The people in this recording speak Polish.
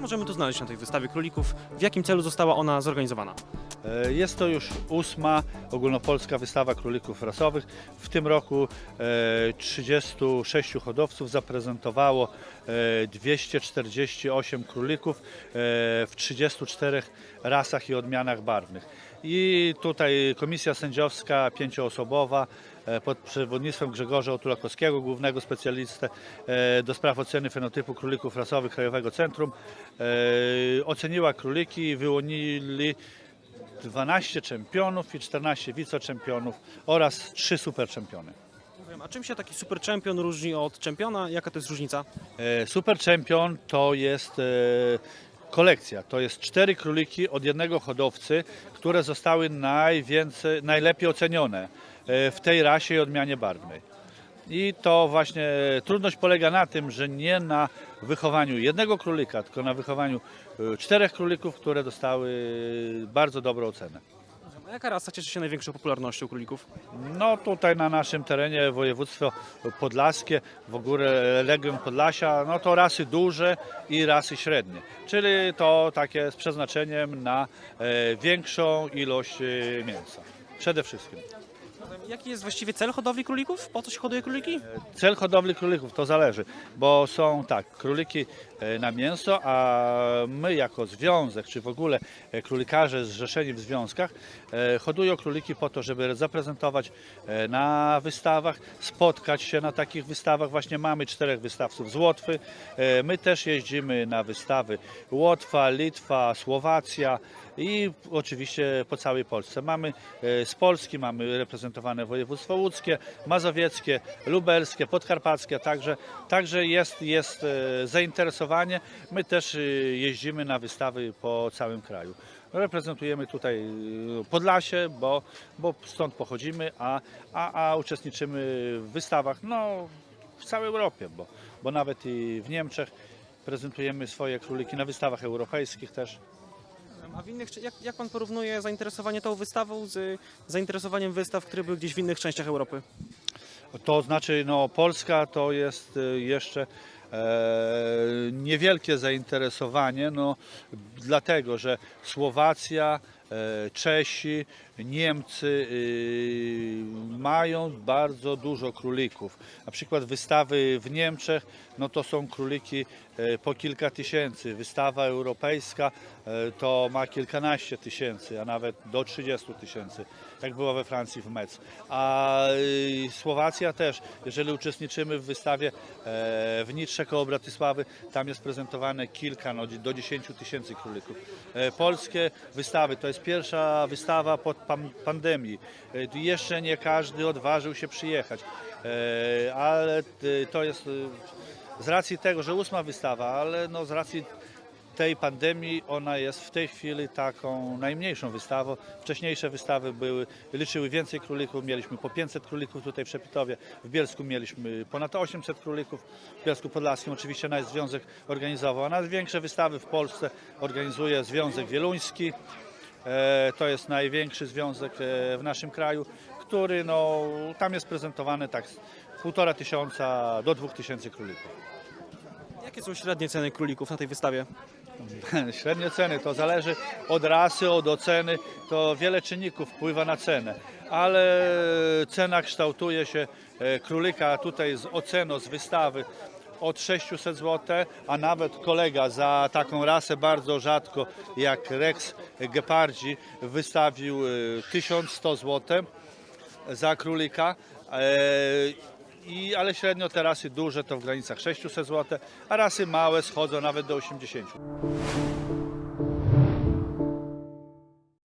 Możemy tu znaleźć na tej wystawie królików? W jakim celu została ona zorganizowana? E, Jest to już ósma ogólnopolska wystawa królików rasowych. W tym roku e, 36 hodowców zaprezentowało e, 248 królików e, w 34 rasach i odmianach barwnych. I tutaj komisja sędziowska pięcioosobowa e, pod przewodnictwem Grzegorza Otulakowskiego, głównego specjalisty e, do spraw oceny fenotypu królików rasowych Krajowego Centrum, e, oceniła króliki i wyłonili 12 czempionów i 14 wiceczempionów oraz 3 superczempiony. A czym się taki super czempion różni od czempiona? Jaka to jest różnica? E, Super czempion to jest kolekcja. To jest cztery króliki od jednego hodowcy, które zostały najwięcej, najlepiej ocenione e, w tej rasie i odmianie barwnej. I to właśnie trudność polega na tym, że nie na wychowaniu jednego królika, tylko na wychowaniu e, czterech królików, które dostały bardzo dobrą ocenę. A jaka rasa cieszy się największą popularnością królików? No tutaj na naszym terenie województwo podlaskie, w ogóle Legion Podlasia, no to rasy duże i rasy średnie, czyli to takie z przeznaczeniem na e, większą ilość e, mięsa. Przede wszystkim. Jaki jest właściwie cel hodowli królików? Po co się hoduje króliki? Cel hodowli królików to zależy, bo są tak, króliki e, na mięso, a my jako związek, czy w ogóle e, królikarze zrzeszeni w związkach, e, hodują króliki po to, żeby zaprezentować e, na wystawach, spotkać się na takich wystawach. Właśnie mamy czterech wystawców z Łotwy. E, My też jeździmy na wystawy Łotwa, Litwa, Słowacja i oczywiście po całej Polsce. Mamy e, z Polski, mamy reprezentowane województwo łódzkie, mazowieckie, lubelskie, podkarpackie, także, także jest, jest e, My też e, jeździmy na wystawy po całym kraju. Reprezentujemy tutaj e, Podlasie, bo, bo stąd pochodzimy, a, a, a uczestniczymy w wystawach no, w całej Europie, bo, bo nawet i w Niemczech prezentujemy swoje króliki na wystawach europejskich też. A w innych, jak, jak pan porównuje zainteresowanie tą wystawą z zainteresowaniem wystaw, które były gdzieś w innych częściach Europy? To znaczy, no, Polska to jest y, jeszcze niewielkie zainteresowanie, no, dlatego że Słowacja, e, Czesi, Niemcy y, mają bardzo dużo królików. Na przykład wystawy w Niemczech, no to są króliki e, po kilka tysięcy. Wystawa europejska e, to ma kilkanaście tysięcy, a nawet do 30 tysięcy, jak było we Francji w Metz. A y, Słowacja też, jeżeli uczestniczymy w wystawie e, w Nitrze koło Bratysławy, tam jest prezentowane kilka, no, do 10 tysięcy królików. E, Polskie wystawy, to jest pierwsza wystawa pod pan- pandemii. E, Jeszcze nie każdy odważył się przyjechać, E, ale e, to jest z racji tego, że ósma wystawa, ale no z racji tej pandemii ona jest w tej chwili taką najmniejszą wystawą. Wcześniejsze wystawy były, liczyły więcej królików, mieliśmy po 500 królików tutaj w Przepitowie, w Bielsku mieliśmy ponad 800 królików, w Bielsku Podlaskim oczywiście nasz związek organizował, a największe wystawy w Polsce organizuje Związek Wieluński. E, To jest największy związek e, w naszym kraju, który no, tam jest prezentowany tak z półtora tysiąca do dwóch tysięcy królików. Jakie są średnie ceny królików na tej wystawie? Średnie ceny to zależy od rasy, od oceny, to wiele czynników wpływa na cenę, ale cena kształtuje się e, królika tutaj z oceną, z wystawy od 600 zł, a nawet kolega za taką rasę bardzo rzadko jak Rex Gepardzi wystawił e, 1100 zł za królika. E, I, ale średnio te rasy duże to w granicach 600 zł, a rasy małe schodzą nawet do 80.